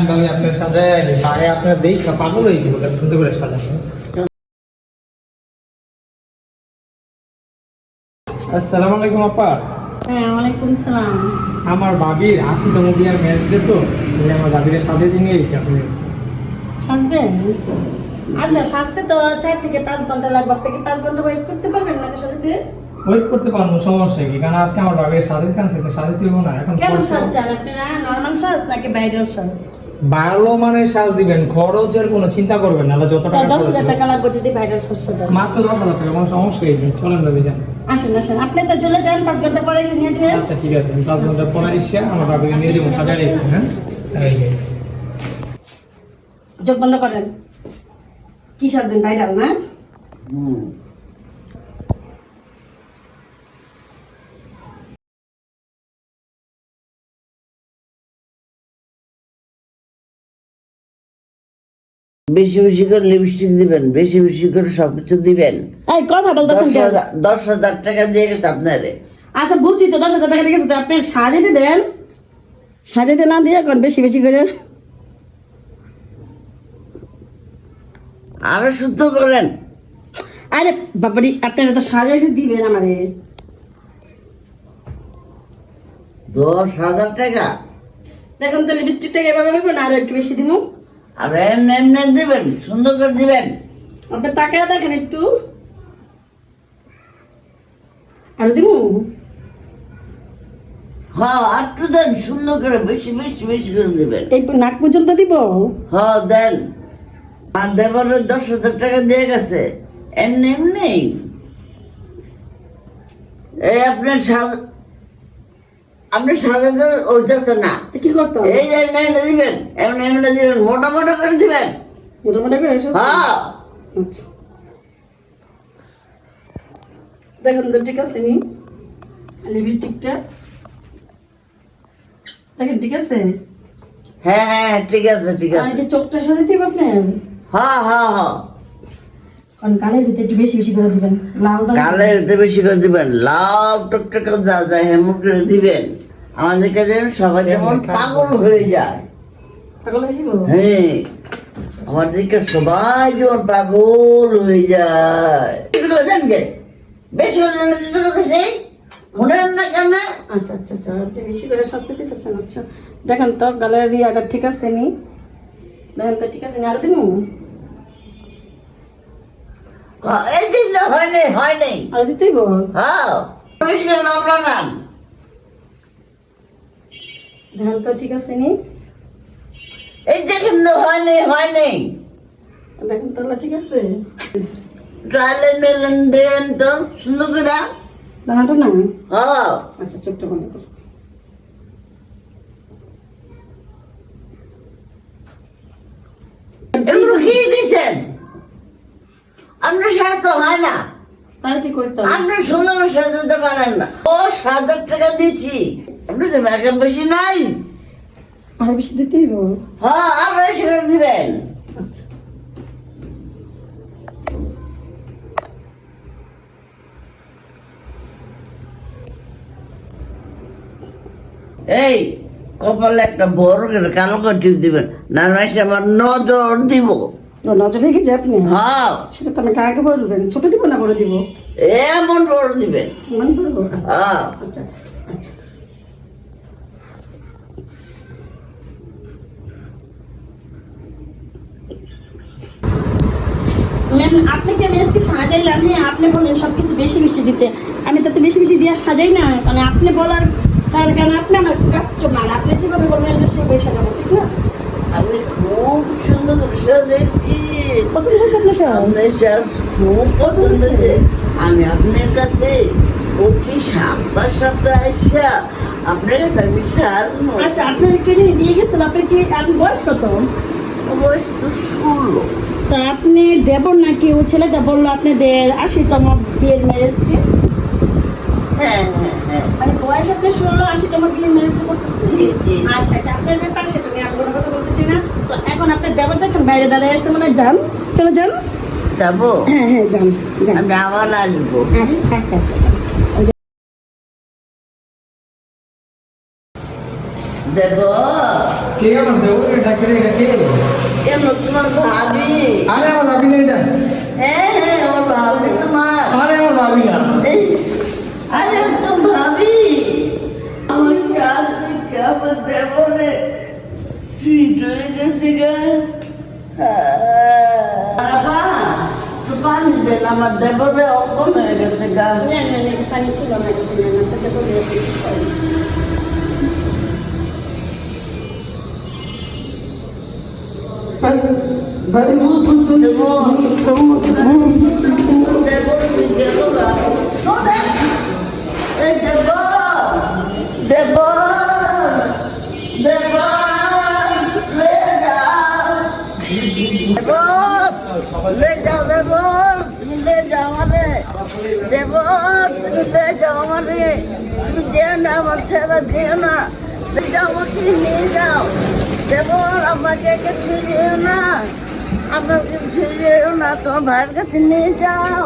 আমি ভাবি আপনার সাজায় তাই আপনার দেখা পাগল হয়ে যাব সুন্দর করে সাজানো আসসালামু আলাইকুম আপা। হ্যাঁ আমার ভাবির আশিতম বিয়ার ম্যাচ দিত আমার ভাবির সাথে নিয়ে এসেছি আপনার সাজবেন? আচ্ছা সাজতে তো চার থেকে পাঁচ ঘণ্টা লাগবে। আপনি কি পাঁচ ঘণ্টা ওয়েট করতে পারবেন না সাথে ওয়েট করতে পারব সমস্যা কি? কারণ আজকে আমার ভাবির সাজের কান থেকে সাজে দিব না এখন কেমন সাজ চান আপনারা নর্মাল সাজ নাকি ব্রাইডাল সাজ? ভালো মানের সাজ দিবেন খরচের কোনো চিন্তা করবেন না যত টাকা দশ হাজার। টাকা লাগবে যদি ব্রাইডাল সাজ সাজান মাত্র দশ হাজার টাকা কোনো সমস্যা নেই চলেন ভাবি যান। আসেন আসেন। আপনি তো চলে যান পাঁচ ঘণ্টা পরে এসে নিয়ে যান। আচ্ছা ঠিক আছে পাঁচ ঘণ্টা পরে এসে আমার ভাবিকে নিয়ে যাব সাজাই রেখে হ্যাঁ। যোগ বন্ধ করেন। কি সাজবেন ব্রাইডাল না? বেশি বেশি করে লিপস্টিক দিবেন বেশি বেশি করে সবকিছু দিবেন। এই কথা বলতেছেন দশ কেন? হাজার দশ হাজার টাকা দিয়ে গেছে আপনারে। আচ্ছা বুঝছি তো দশ হাজার টাকা দিয়ে গেছে আপনি সাজাতে দেন। সাজাতে না দিয়ে এখন বেশি বেশি করে। আরও শুদ্ধ করেন। আরে বাবারি আপনারা তো সাজাইতে দিবেন আমারে। দশ হাজার টাকা? দেখুন তো লিপস্টিকটাকে এভাবে ভাবে আরও একটু বেশি দিব আর এমনি এমনি দিবেন সুন্দর করে দিবেন। আপনি তাকায় দেখেন একটু। আরও দিব হ্যাঁ দেন সুন্দর করে বেশি বেশি বেশি করে দিবেন। এই নাক পর্যন্ত দিব? হ্যাঁ দেন। আর দেবারে দশ হাজার টাকা দিয়ে গেছে। এমনি এমনি। এই আপনার আপনি না। কি করতে হবে? এই এমনি দিবেন এমনি এমনি দিবেন মোটা মোটা করে দিবেন। মোটামুটি করে এসেছে? হ্যাঁ। আচ্ছা। দেখুন তো ঠিক আছে নি? লিপস্টিকটা। দেখেন ঠিক আছে? হ্যাঁ হ্যাঁ ঠিক আছে ঠিক আছে। চোখটার সাথে দিব আপনি? হ্যাঁ হ্যাঁ হ্যাঁ। কারণ ভিতরে একটু বেশি বেশি করে দিবেন। বেশি করে টকটকে যা হেমন করে দিবেন। আমাদের কাছে সবাই যেমন পাগল হয়ে যায়। পাগল হ্যাঁ আমার দিকে সবাই যেমন পাগল হয়ে যায়। বেশি করে দেন বেশি করে দিতে কথা সেই। মনে না কেন? আচ্ছা আচ্ছা আচ্ছা আপনি বেশি করে শাস্তি দিতেছেন। আচ্ছা দেখেন তো গালের রিয়াটা ঠিক আছে নি? দেখেন তো ঠিক আছে নি? আরও দিন হ্যাঁ, এই দিন তো হয় নাই হয় নাই আরও দিতেই বল হ্যাঁ বেশি করে নাম লাগান তো ঠিক আছে নি? এই দেখেন তো হয় নাই হয় নাই দেখেন তো ঠিক আছে। ট্রায়ালেন মেলেন দেন তো সুন্দর করে দাঁড়াটো না হ্যাঁ আচ্ছা চোখটা বন্ধ কর। এগুলো কি দিচ্ছেন আপনার সাথে তো হয় না। কি করতে আপনি সুন্দর সাজাতে পারেন না। ও সাত হাজার টাকা দিচ্ছি আপনি তো মেকআপ বেশি নাই। আর বেশি হ্যাঁ আর বেশি করে দিবেন। আচ্ছা। এই কপালে একটা বড় কালো করে টিপ দিবেন। না আমার নজর দিব। নজর রেখেছে আপনি? হ্যাঁ। সেটা তো আমাকে আগে বলবেন? ছোট দিব না বড় দিব? এমন বড় দিবেন। মানে বলব হ্যাঁ। আচ্ছা আচ্ছা। ম্যাম আপনি কি আমি আজকে সাজাইলাম? হ্যাঁ আপনি বললেন সবকিছু বেশি বেশি দিতে। আমি তো বেশি বেশি দিয়ে সাজাই না। মানে আপনি বলার কারণ আপনি আমার কাস্টমার আপনি যেভাবে বলবেন আমি সেভাবে সাজাবো ঠিক না? আমি সাজাইছি পছন্দ আপনার? খুব পছন্দ হয়েছে আমি আপনার কাছে সপ্তাহ সপ্তাহ আসা আপনার কাছে আমি আচ্ছা আপনাকে যে নিয়ে গেছেন আপনি কি আপনি বয়স কত বয়স তো ষোলো তা আপনি দেবর নাকি ও ছেলেটা বলল আপনাদের আশিতম বিয়ের ম্যারেজ ডে হ্যাঁ হ্যাঁ হ্যাঁ মানে বয়স আপনার ষোলো আশিতম বিয়ের করতেছে। আচ্ছা আপনার ব্যাপার সেটা নিয়ে আমি কোনো কথা বলতে না। তো এখন আপনার দেবর দেখেন বাইরে দাঁড়িয়ে আছে মানে যান চলে যান। যাব? হ্যাঁ হ্যাঁ যান যান। আমি আবার আসব। আচ্ছা আচ্ছা আচ্ছা দেব? কে আমার দেবো? এটা কে এটা কে? কেন তোমার ভাবি। আরে আমার ভাবি না এটা। হ্যাঁ হ্যাঁ আমার ভাবি তোমার। আরে আমার ভাবি না। আরে তো ভাবি। আমার সাথে কেমন দেব রে ফিট হয়ে। গেছে গা বাবা একটু পানি দেন আমার দেবরে অজ্ঞান হয়ে গেছে গা। পানি ছিল না আপনাকে নিয়ে যাও। দেব আমাকে কিছু যেও না। আমার কিছু যেও না, তোমার ভাইয়ের কাছে নিয়ে যাও।